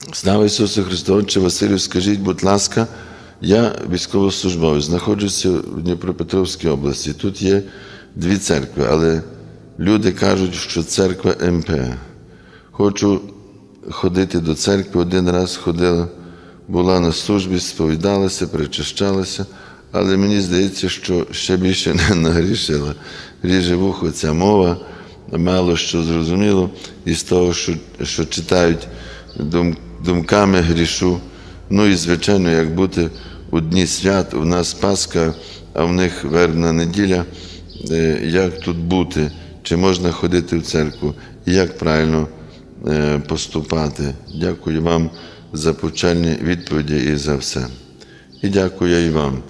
Слава Ісусу Христу, Отче Василю, скажіть, будь ласка, я військовослужбовець, знаходжуся в Дніпропетровській області. Тут є дві церкви, але люди кажуть, що церква МП. Хочу ходити до церкви. Один раз ходила, була на службі, сповідалася, причащалася, але мені здається, що ще більше не нагрішила. Ріже вухо ця мова, мало що зрозуміло, із того, що, що читають дум, думками грішу. Ну і, звичайно, як бути у дні свят, у нас Пасха, а в них вербна неділя, е, як тут бути, чи можна ходити в церкву, і як правильно е, поступати. Дякую вам за повчальні відповіді і за все. І дякую і вам.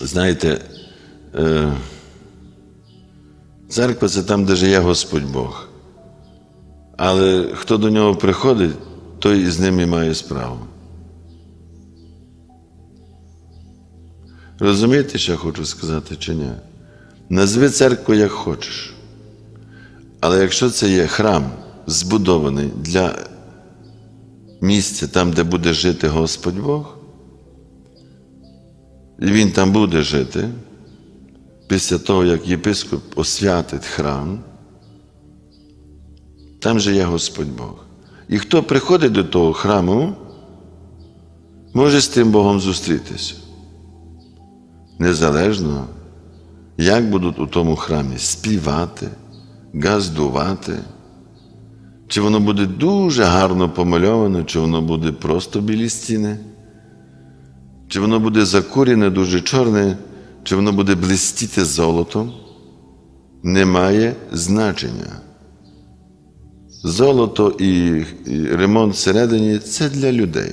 Знаєте, е, церква це там, де живе Господь Бог. Але хто до нього приходить, той із ним і має справу. Розумієте, що я хочу сказати чи ні? Назви церкву як хочеш. Але якщо це є храм, збудований для місця там, де буде жити Господь Бог, і він там буде жити, після того, як єпископ освятить храм, там же є Господь Бог. І хто приходить до того храму, може з тим Богом зустрітися. Незалежно, як будуть у тому храмі співати, газдувати, чи воно буде дуже гарно помальовано, чи воно буде просто білі стіни, чи воно буде закурене, дуже чорне, чи воно буде блистіти золотом, не має значення. Золото і ремонт всередині це для людей.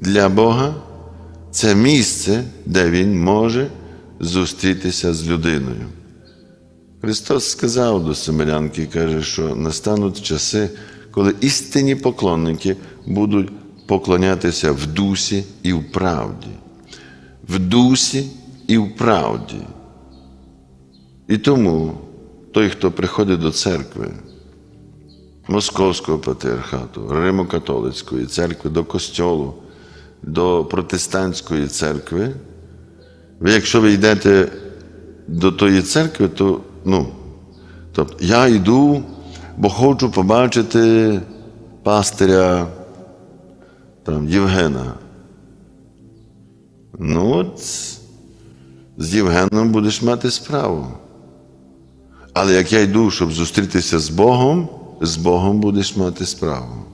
Для Бога це місце, де Він може зустрітися з людиною. Христос сказав до Семелянки, каже, що настануть часи, коли істинні поклонники будуть поклонятися в дусі і в правді. В дусі і в правді. І тому той, хто приходить до церкви, Московського патріархату, Римо-католицької церкви, до костьолу, до протестантської церкви, ви, якщо ви йдете до тої церкви, то ну, тобто, я йду, бо хочу побачити пастиря там, Євгена. Ну от з Євгеном будеш мати справу. Але як я йду, щоб зустрітися з Богом, з Богом будеш мати справу.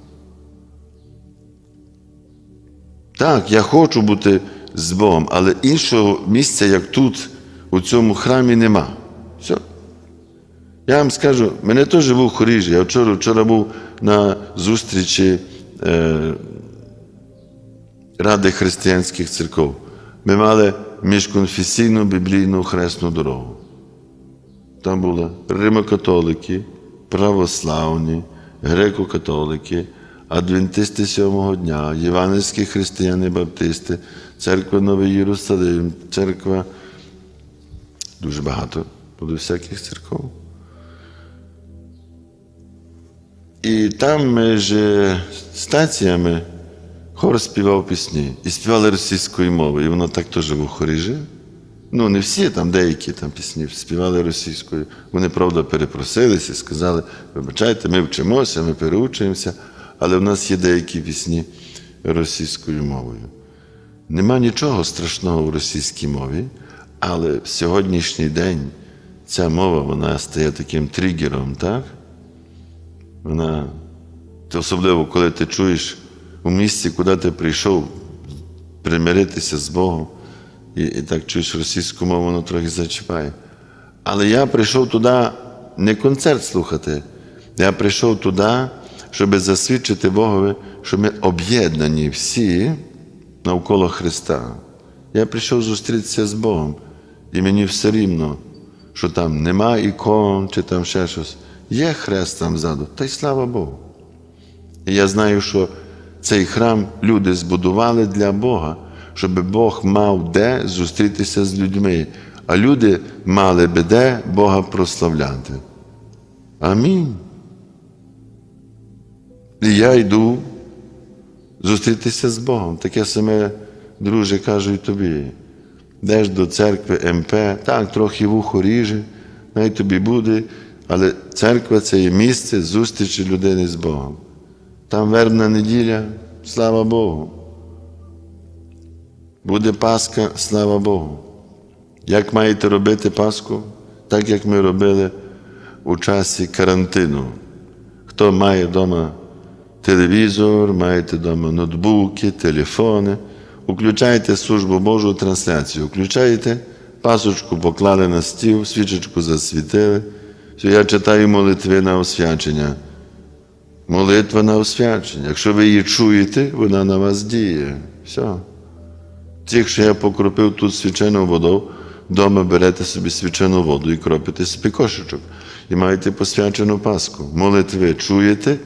Так, я хочу бути з Богом, але іншого місця, як тут, у цьому храмі, нема. Все. Я вам скажу, мене теж був хоріж. Я вчора вчора був на зустрічі е, Ради християнських церков. Ми мали міжконфесійну біблійну хресну дорогу. Там були римокатолики, православні, греко-католики, адвентисти сьомого дня, євангельські християни-баптисти, церква Новий Єрусалим, церква дуже багато було всяких церков. І там між стаціями хор співав пісні і співали російською мовою, і воно так теж в хорі жив. Ну, не всі, там деякі там пісні співали російською. Вони, правда, перепросилися і сказали, вибачайте, ми вчимося, ми переучуємося, але в нас є деякі пісні російською мовою. Нема нічого страшного в російській мові, але в сьогоднішній день ця мова вона стає таким тригером, так? Вона, особливо, коли ти чуєш у місці, куди ти прийшов примиритися з Богом і, і так чуєш російську мову, воно трохи зачіпає. Але я прийшов туди не концерт слухати, я прийшов туди, щоб засвідчити Богові, що ми об'єднані всі навколо Христа. Я прийшов зустрітися з Богом, і мені все рівно, що там нема ікон чи там ще щось. Є хрест там ззаду, та й слава Богу. І я знаю, що цей храм люди збудували для Бога, щоб Бог мав де зустрітися з людьми, а люди мали би де Бога прославляти. Амінь. І я йду зустрітися з Богом. Таке саме, друже, кажу і тобі. Йдеш до церкви МП, так, трохи вухо ріже, най тобі буде, але церква це є місце зустрічі людини з Богом. Там вербна неділя, слава Богу. Буде Пасха, слава Богу. Як маєте робити Пасху? Так як ми робили у часі карантину. Хто має вдома телевізор, маєте вдома ноутбуки, телефони, включайте службу Божу трансляцію, включаєте, пасочку поклали на стіл, свічечку засвітили. Я читаю молитви на освячення. Молитва на освячення. Якщо ви її чуєте, вона на вас діє. Все. Ті, що я покропив тут свячену водою, вдома берете собі свячену воду і кропите собі кошечок. І маєте посвячену Пасху. Молитви чуєте,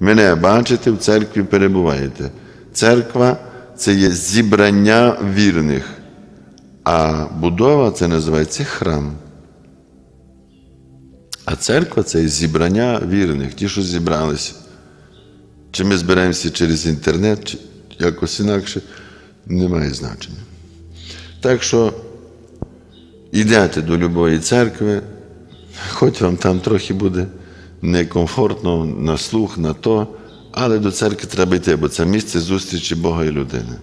мене бачите, в церкві перебуваєте. Церква це є зібрання вірних, а будова це називається храм. А церква це є зібрання вірних, ті, що зібралися. Чи ми збираємося через інтернет, чи якось інакше, не має значення. Так що йдете до любої церкви, хоч вам там трохи буде некомфортно на слух, на то, але до церкви треба йти, бо це місце зустрічі Бога і людини.